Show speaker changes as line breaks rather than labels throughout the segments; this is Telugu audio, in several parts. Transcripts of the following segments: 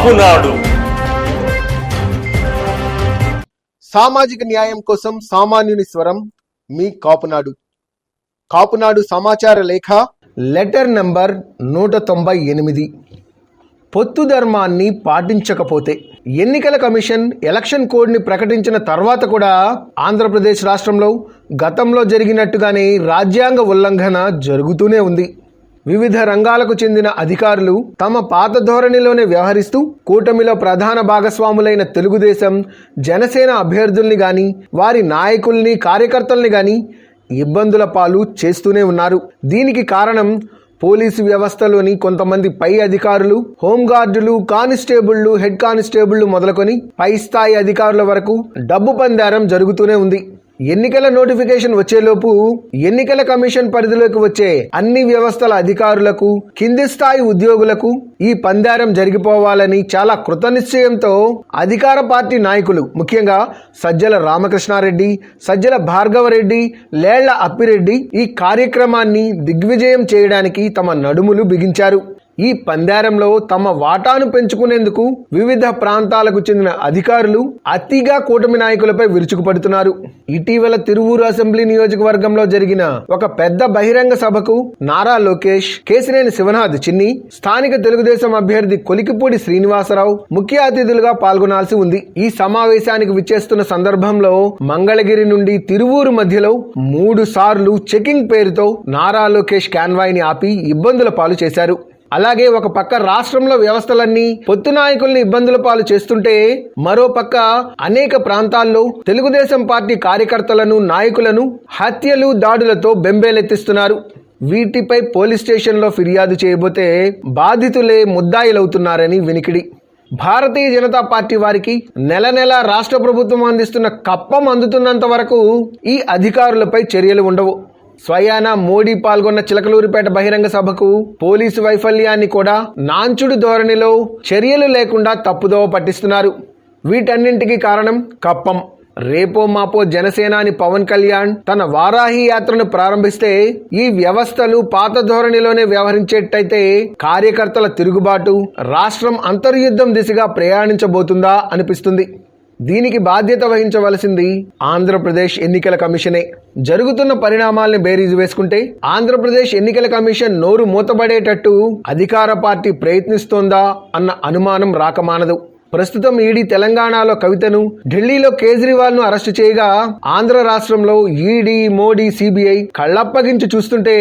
కాపునాడు
సామాజిక న్యాయం కోసం సామాన్యుని స్వరం మీ కాపునాడు. కాపునాడు సమాచార లేఖ లెటర్ నంబర్ నూట తొంభై ఎనిమిది. పొత్తు ధర్మాన్ని పాటించకపోతే ఎన్నికల కమిషన్ ఎలక్షన్ కోడ్ని ప్రకటించిన తర్వాత కూడా ఆంధ్రప్రదేశ్ రాష్ట్రంలో గతంలో జరిగినట్టుగానే రాజ్యాంగ ఉల్లంఘన జరుగుతూనే ఉంది. వివిధ రంగాలకు చెందిన అధికారులు తమ పాత ధోరణిలోనే వ్యవహరిస్తూ కూటమిలో ప్రధాన భాగస్వాములైన తెలుగుదేశం జనసేన అభ్యర్థుల్ని గాని వారి నాయకుల్ని కార్యకర్తల్ని గాని ఇబ్బందుల పాలు చేస్తూనే ఉన్నారు. దీనికి కారణం పోలీసు వ్యవస్థలోని కొంతమంది పై అధికారులు హోంగార్డులు కానిస్టేబుళ్ళు హెడ్ కానిస్టేబుళ్ళు మొదలుకొని పై స్థాయి అధికారుల వరకు డబ్బు పందారం జరుగుతూనే ఉంది. ఎన్నికల నోటిఫికేషన్ వచ్చేలోపు ఎన్నికల కమిషన్ పరిధిలోకి వచ్చే అన్ని వ్యవస్థల అధికారులకు కింది స్థాయి ఉద్యోగులకు ఈ పందారం జరిగిపోవాలని చాలా కృతనిశ్చయంతో అధికార పార్టీ నాయకులు ముఖ్యంగా సజ్జల రామకృష్ణారెడ్డి సజ్జల భార్గవరెడ్డి లేళ్ళ అప్పిరెడ్డి ఈ కార్యక్రమాన్ని దిగ్విజయం చేయడానికి తమ నడుములు బిగించారు. ఈ పందారంలో తమ వాటాను పెంచుకునేందుకు వివిధ ప్రాంతాలకు చెందిన అధికారులు అతిగా కూటమి నాయకులపై విరుచుకుపడుతున్నారు. ఇటీవల తిరువూరు అసెంబ్లీ నియోజకవర్గంలో జరిగిన ఒక పెద్ద బహిరంగ సభకు నారా లోకేష్ కేసినేని శివనాథ్ చిన్ని స్థానిక తెలుగుదేశం అభ్యర్థి కొలికిపూడి శ్రీనివాసరావు ముఖ్య అతిథులుగా పాల్గొనాల్సి ఉంది. ఈ సమావేశానికి విచ్చేస్తున్న సందర్భంలో మంగళగిరి నుండి తిరువూరు మధ్యలో మూడు సార్లు చెకింగ్ పేరుతో నారా లోకేష్ కాన్వాయ్ని ఆపి ఇబ్బందుల పాలు చేశారు. అలాగే ఒక పక్క రాష్ట్రంలో వ్యవస్థలన్నీ పొత్తు నాయకుల్ని ఇబ్బందుల పాలు చేస్తుంటే మరో పక్క అనేక ప్రాంతాల్లో తెలుగుదేశం పార్టీ కార్యకర్తలను నాయకులను హత్యలు దాడులతో బెంబేలెత్తిస్తున్నారు. వీటిపై పోలీస్ స్టేషన్లో ఫిర్యాదు చేయబోతే బాధితులే ముద్దాయిలవుతున్నారని వినికిడి. భారతీయ జనతా పార్టీ వారికి నెల నెల రాష్ట్ర ప్రభుత్వం అందిస్తున్న కప్పం అందుతున్నంత వరకు ఈ అధికారులపై చర్యలు ఉండవు. స్వయాన మోడీ పాల్గొన్న చిలకలూరిపేట బహిరంగ సభకు పోలీసు వైఫల్యాన్ని కూడా నాంచుడు ధోరణిలో చర్యలు లేకుండా తప్పుదోవ పట్టిస్తున్నారు. వీటన్నింటికి కారణం కప్పం. రేపో మాపో జనసేనాని పవన్ కళ్యాణ్ తన వారాహి యాత్రను ప్రారంభిస్తే ఈ వ్యవస్థలు పాత ధోరణిలోనే వ్యవహరించేటైతే కార్యకర్తల తిరుగుబాటు రాష్ట్రం అంతర్యుద్ధం దిశగా ప్రయాణించబోతుందా అనిపిస్తుంది. దీనికి బాధ్యత వహించవలసింది ఆంధ్రప్రదేశ్ ఎన్నికల కమిషనే. జరుగుతున్న పరిణామాల్ని బేరీజు వేసుకుంటే ఆంధ్రప్రదేశ్ ఎన్నికల కమిషన్ నోరు మూతబడేటట్టు అధికార పార్టీ ప్రయత్నిస్తోందా అన్న అనుమానం రాకమానదు ప్రస్తుతం ఈడీ తెలంగాణలో కవితను ఢిల్లీలో కేజ్రీవాల్ను అరెస్టు చేయగా ఆంధ్ర రాష్ట్రంలో ఈడీ మోడీ సిబిఐ కళ్ళప్పగించి చూస్తుంటే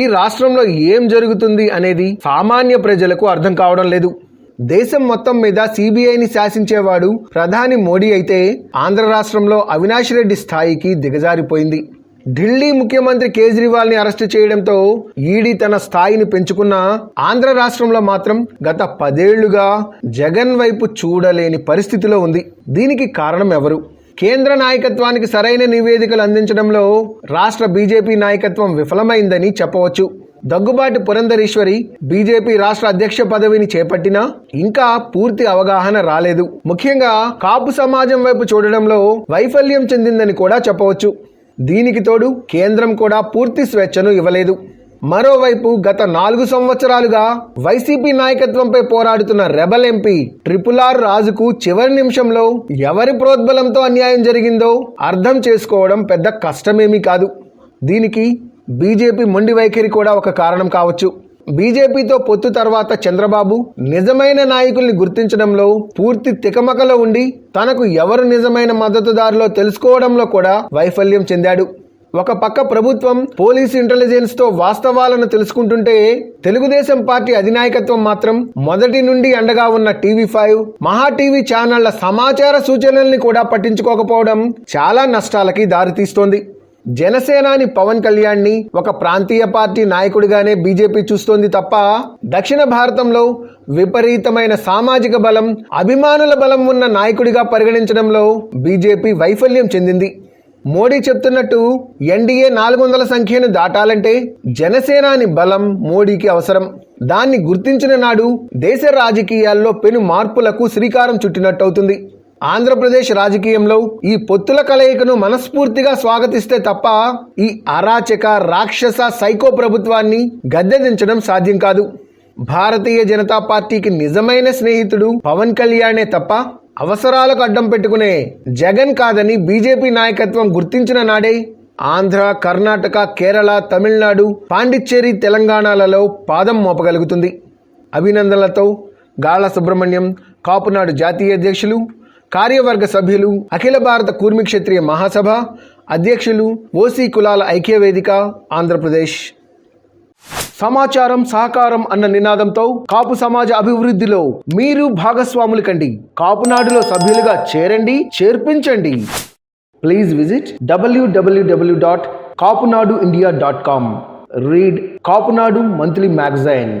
ఈ రాష్ట్రంలో ఏం జరుగుతుంది అనేది సామాన్య ప్రజలకు అర్థం కావడం లేదు. దేశం మొత్తం మీద సిబిఐని శాసించేవాడు ప్రధాని మోడీ అయితే ఆంధ్ర రాష్ట్రంలో అవినాష్ రెడ్డి స్థాయికి దిగజారిపోయింది. ఢిల్లీ ముఖ్యమంత్రి కేజ్రీవాల్ని అరెస్టు చేయడంతో ఈడీ తన స్థాయిని పెంచుకున్న ఆంధ్ర రాష్ట్రంలో మాత్రం గత పదేళ్ళుగా జగన్ వైపు చూడలేని పరిస్థితిలో ఉంది. దీనికి కారణం ఎవరు? కేంద్ర నాయకత్వానికి సరైన నివేదికలు అందించడంలో రాష్ట్ర బీజేపీ నాయకత్వం విఫలమైందని చెప్పవచ్చు. దగ్గుబాటి పురంధరీశ్వరి బీజేపీ రాష్ట్ర అధ్యక్ష పదవిని చేపట్టినా ఇంకా పూర్తి అవగాహన రాలేదు. ముఖ్యంగా కాపు సమాజం వైపు చూడడంలో వైఫల్యం చెందిందని కూడా చెప్పవచ్చు. దీనికి తోడు కేంద్రం కూడా పూర్తి స్వేచ్ఛను ఇవ్వలేదు. మరోవైపు గత నాలుగు సంవత్సరాలుగా వైసీపీ నాయకత్వంపై పోరాడుతున్న రెబల్ ఎంపీ ట్రిపుల్ ఆర్ రాజుకు చివరి నిమిషంలో ఎవరి ప్రోద్బలంతో అన్యాయం జరిగిందో అర్థం చేసుకోవడం పెద్ద కష్టమేమీ కాదు. దీనికి బీజేపీ మొండి వైఖరి కూడా ఒక కారణం కావచ్చు. బీజేపీతో పొత్తు తర్వాత చంద్రబాబు నిజమైన నాయకుల్ని గుర్తించడంలో పూర్తి తికమకలో ఉండి తనకు ఎవరు నిజమైన మద్దతుదారులో తెలుసుకోవడంలో కూడా వైఫల్యం చెందాడు. ఒక పక్క ప్రభుత్వం పోలీస్ ఇంటెలిజెన్స్తో వాస్తవాలను తెలుసుకుంటుంటే తెలుగుదేశం పార్టీ అధినాయకత్వం మాత్రం మొదటి నుండి అండగా ఉన్న టీవీ ఫైవ్ మహా టీవీ ఛానళ్ళ సమాచార సూచనల్ని కూడా పట్టించుకోకపోవడం చాలా నష్టాలకి దారితీస్తోంది. జనసేనాని పవన్ కళ్యాణ్ని ఒక ప్రాంతీయ పార్టీ నాయకుడిగానే బీజేపీ చూస్తోంది తప్ప దక్షిణ భారతంలో విపరీతమైన సామాజిక బలం అభిమానుల బలం ఉన్న నాయకుడిగా పరిగణించడంలో బీజేపీ వైఫల్యం చెందింది. మోడీ చెప్తున్నట్టు ఎన్డీఏ నాలుగు వందల సంఖ్యను దాటాలంటే జనసేనాని బలం మోడీకి అవసరం. దాన్ని గుర్తించిన నాడు దేశ రాజకీయాల్లో పెను మార్పులకు శ్రీకారం చుట్టినట్టవుతుంది. ఆంధ్రప్రదేశ్ రాజకీయంలో ఈ పొత్తుల కలయికను మనస్ఫూర్తిగా స్వాగతిస్తే తప్ప ఈ అరాచక రాక్షస సైకో ప్రభుత్వాన్ని గద్దెదించడం సాధ్యం కాదు. భారతీయ జనతా పార్టీకి నిజమైన స్నేహితుడు పవన్ కళ్యాణే తప్ప అవసరాలకు అడ్డం పెట్టుకునే జగన్ కాదని బీజేపీ నాయకత్వం గుర్తించిన నాడే ఆంధ్ర కర్ణాటక కేరళ తమిళనాడు పాండిచ్చేరి తెలంగాణలలో పాదం మోపగలుగుతుంది. అభినందనలతో గాళ సుబ్రహ్మణ్యం కాపునాడు జాతీయ అధ్యక్షులు కార్యవర్గ సభ్యులు అఖిల భారత కూర్మి క్షత్రియ మహాసభ అధ్యక్షులు ఓసీ కులాల ఐక్య వేదిక ఆంధ్రప్రదేశ్. సమాచారం సహకారం అన్న నినాదంతో కాపు సమాజ అభివృద్ధిలో మీరు భాగస్వాములు కండి. కాపునాడులో సభ్యులుగా చేరండి చేర్పించండి. Please visit WWW dot Kapunadu India dot com. Read Kapunadu monthly magazine.